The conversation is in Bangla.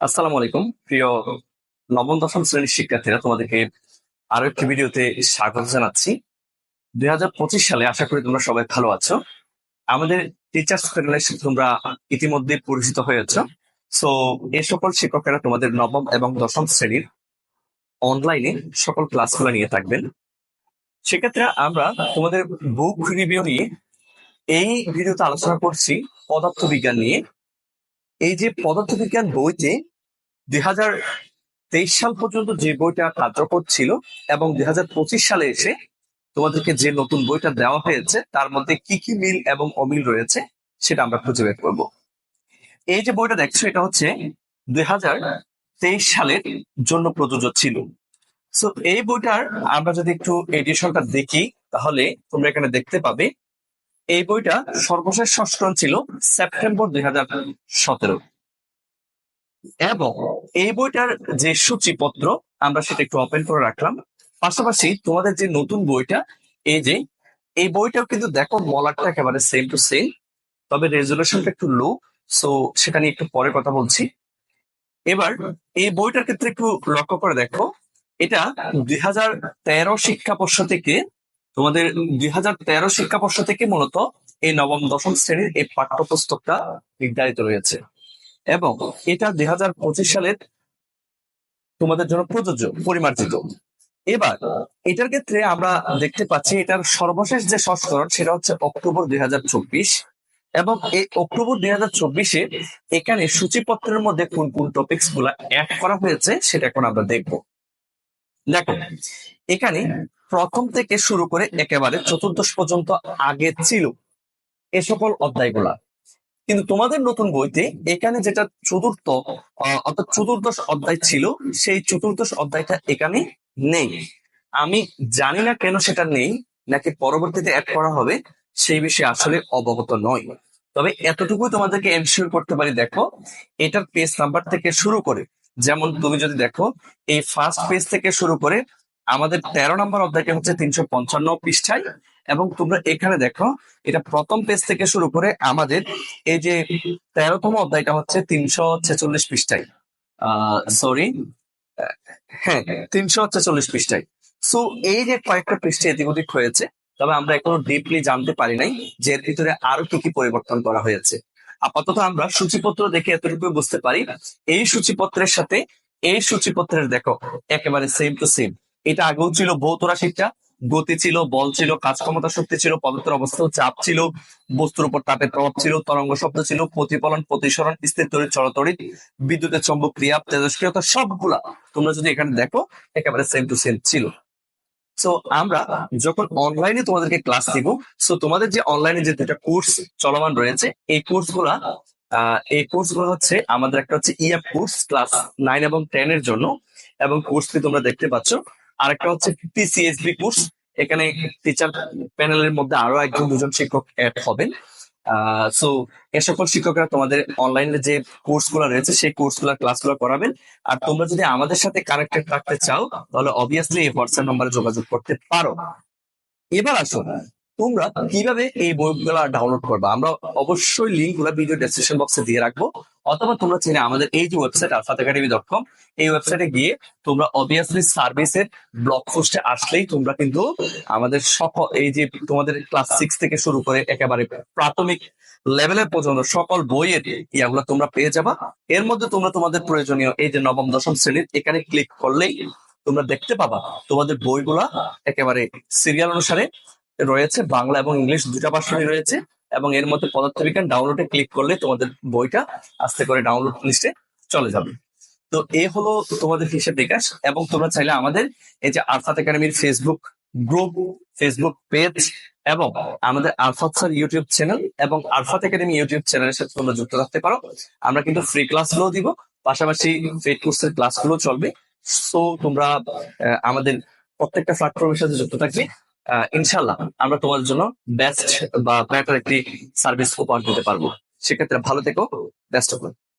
আসসালামু আলাইকুম। প্রিয় নবম, দশম শ্রেণির শিক্ষার্থীরা, তোমাদেরকে আরও একটি ভিডিওতে স্বাগত জানাচ্ছি। দুই হাজার পঁচিশ সালে আশা করি তোমরা সবাই ভালো আছো। আমাদের টিচার্স প্যানেলের সাথে তোমরা ইতিমধ্যে পরিচিত হয়েছ সো এ সকল শিক্ষকেরা তোমাদের নবম এবং দশম শ্রেণির অনলাইনে সকল ক্লাসগুলো নিয়ে থাকবেন। সেক্ষেত্রে আমরা তোমাদের বুক রিভিউ নিয়ে এই ভিডিওতে আলোচনা করছি পদার্থবিজ্ঞান নিয়ে। এই যে পদার্থবিজ্ঞান বইতে দুই তেইশ সাল পর্যন্ত যে বইটা কার্যকর ছিল এবং দুই সালে এসে তোমাদেরকে যে নতুন বইটা দেওয়া হয়েছে, তার মধ্যে কি কি মিল এবং অমিল রয়েছে সেটা আমরা খুঁজে বের করব। এই যে বইটা দেখছ, এটা হচ্ছে দুই হাজার তেইশ সালের জন্য প্রযোজ্য ছিল। সো এই বইটার আমরা যদি একটু এডিশনটা দেখি, তাহলে তোমরা এখানে দেখতে পাবে, এই বইটা সর্বশেষ সংস্করণ ছিল সেপ্টেম্বর দুই হাজার সতেরো। এবং এই বইটার যে সূচিপত্র, আমরা সেটা একটু ওপেন করে রাখলাম। পাশাপাশি তোমাদের যে নতুন বইটা, এই যে, এই বইটাও কিন্তু দেখো মলারটা একেবারে সেম টু সেম তবে রেজুলেশনটা একটু লো সো সেটা নিয়ে একটু পরে কথা বলছি। এবার, এই বইটার ক্ষেত্রে একটু লক্ষ্য করে দেখো, এটা দুই হাজার তেরো শিক্ষা শিক্ষাবর্ষ থেকে, তোমাদের দুই হাজার তেরো শিক্ষা শিক্ষাবর্ষ থেকে মূলত এই নবম, দশম শ্রেণির এই পাঠ্যপুস্তকটা নির্ধারিত রয়েছে। এবং এটা দুই হাজার পঁচিশ সালের তোমাদের জন্য প্রযোজ্য, পরিমার্জিত। এবার, এটার ক্ষেত্রে আমরা দেখতে পাচ্ছি এটার সর্বশেষ যে সংস্করণ, সেটা হচ্ছে অক্টোবর দুই হাজার চব্বিশ। এবং এই অক্টোবর দুই হাজার চব্বিশে এখানে সূচিপত্রের মধ্যে কোন কোন টপিকসগুলা অ্যাড করা হয়েছে, সেটা এখন আমরা দেখব। দেখো, এখানে প্রথম থেকে শুরু করে একেবারে চতুর্দশ পর্যন্ত আগে ছিল এ সকল অধ্যায়গুলা। কিন্তু তোমাদের নতুন বইতে এখানে যেটা চতুর্থ অর্থাৎ চতুর্দশ অধ্যায় ছিল, সেই চতুর্দশ অধ্যায়টা এখানে নেই। আমি জানি না কেন সেটা নেই, নাকি পরবর্তীতে অ্যাড করা হবে, সেই বিষয়ে আসলে অবগত নয় তবে এতটুকুই তোমাদেরকে এনশিওর করতে পারি, দেখো, এটার পেজ নাম্বার থেকে শুরু করে, যেমন তুমি যদি দেখো, এই ফার্স্ট পেজ থেকে শুরু করে আমাদের তেরো নম্বর অধ্যায়টা হচ্ছে তিনশো পঞ্চান্ন পৃষ্ঠায়, এবং তোমরা এখানে দেখো, এটা প্রথম পেজ থেকে শুরু করে আমাদের এই যে তেরোতম অধ্যায়টা হচ্ছে তিনশো ছেচল্লিশ পৃষ্ঠায়। সরি হ্যাঁ তিনশো ছেচল্লিশ পৃষ্ঠায়। সো এই যে কয়েকটা পৃষ্ঠা এদিক ওদিক হয়েছে, তবে আমরা এখনও ডিপলি জানতে পারি নাই যে এর ভিতরে আরও কি কি পরিবর্তন করা হয়েছে। আপাতত আমরা সূচিপত্র দেখে এতটুকু বুঝতে পারি, এই সূচিপত্রের সাথে এই সূচিপত্রের, দেখো, একেবারে সেম টু সেম এটা আগেও ছিল, ভৌত রাশিটা। গতি ছিল, বল ছিল কাজ ক্ষমতা শক্তি ছিল, পদার্থের অবস্থা চাপ ছিল, বস্তুর উপর তাপের প্রভাব ছিল, তরঙ্গ শব্দ ছিল, প্রতিফলন, প্রতিসরণ, স্থির তড়িৎ, চলতড়িৎ, বিদ্যুতের চম্বক ক্রিয়া, তেজস্ক্রিয়তা, সবগুলা তোমরা যদি এখানে দেখো, একেবারে সেম টু সেম ছিল। সো আমরা যখন অনলাইনে তোমাদেরকে ক্লাস দিব সো তোমাদের যে অনলাইনে যে দুটা কোর্স চলমান রয়েছে, এই কোর্সগুলা এই কোর্সগুলো হচ্ছে আমাদের একটা হচ্ছে ইএফ কোর্স ক্লাস নাইন এবং টেন এর জন্য, এবং কোর্সটি তোমরা দেখতে পাচ্ছ আরেকটা হচ্ছে পিসিএসবি কোর্স এখানে টিচার প্যানেলের মধ্যে আরও একজন, দুজন শিক্ষক অ্যাড হবেন। সো এ সকল শিক্ষকরা তোমাদের অনলাইনে যে কোর্সগুলো রয়েছে, সেই কোর্সগুলোর ক্লাসগুলো করাবেন। আর তোমরা যদি আমাদের সাথে কানেক্টেড থাকতে চাও, তাহলে অবভিয়াসলি এই হোয়াটসঅ্যাপ নাম্বারে যোগাযোগ করতে পারো। এবার আসো তোমরা কীভাবে এই বইগুলা ডাউনলোড করবে? আমরা অবশ্যই লিঙ্কগুলা ভিডিও ডেসক্রিপশন বক্সে দিয়ে রাখব। অথবা তোমরা চাইলে আমাদের এই যে ওয়েবসাইট আলফাত একাডেমি ডট কম এই ওয়েবসাইটে গিয়ে তোমরা অবভিয়াসলি সার্ভিসের ব্লগ পোস্টে আসলেই তোমরা কিন্তু আমাদের সকল, এই যে তোমাদের ক্লাস সিক্স থেকে শুরু করে একেবারে প্রাথমিক লেভেলের পর্যন্ত সকল বইয়ের ইয়াগুলো তোমরা পেয়ে যাবা। এর মধ্যে তোমরা তোমাদের প্রয়োজনীয় এই যে নবম, দশম শ্রেণির এখানে ক্লিক করলেই তোমরা দেখতে পাবা তোমাদের বইগুলা একেবারে সিরিয়াল অনুসারে রয়েছে, বাংলা এবং ইংলিশ দুটা ভার্সনই রয়েছে। এবং এর মধ্যে পদার্থবিজ্ঞান ডাউনলোডে ক্লিক করলে তোমাদের বইটা আস্তে করে ডাউনলোড লিস্টে চলে যাবে। তো এ হলো তোমাদের হিসেব বিকাশ এবং তোমরা চাইলে আমাদের এই যে আরফাত একাডেমির ফেসবুক গ্রুপ ফেসবুক পেজ এবং আমাদের আরফাত স্যার ইউটিউব চ্যানেল এবং আরফাত একাডেমি ইউটিউব চ্যানেলের সাথে তোমরা যুক্ত থাকতে পারো। আমরা কিন্তু ফ্রি ক্লাসগুলো দিব, পাশাপাশি পেড কোর্সের ক্লাসগুলো চলবে। সো তোমরা আমাদের প্রত্যেকটা প্ল্যাটফর্মের সাথে যুক্ত থাকবে। ইনশাল্লাহ আমরা তোমার জন্য বেস্ট বা একটি সার্ভিস উপহার দিতে পারব। সেক্ষেত্রে ভালো থেকো বেস্ট অফ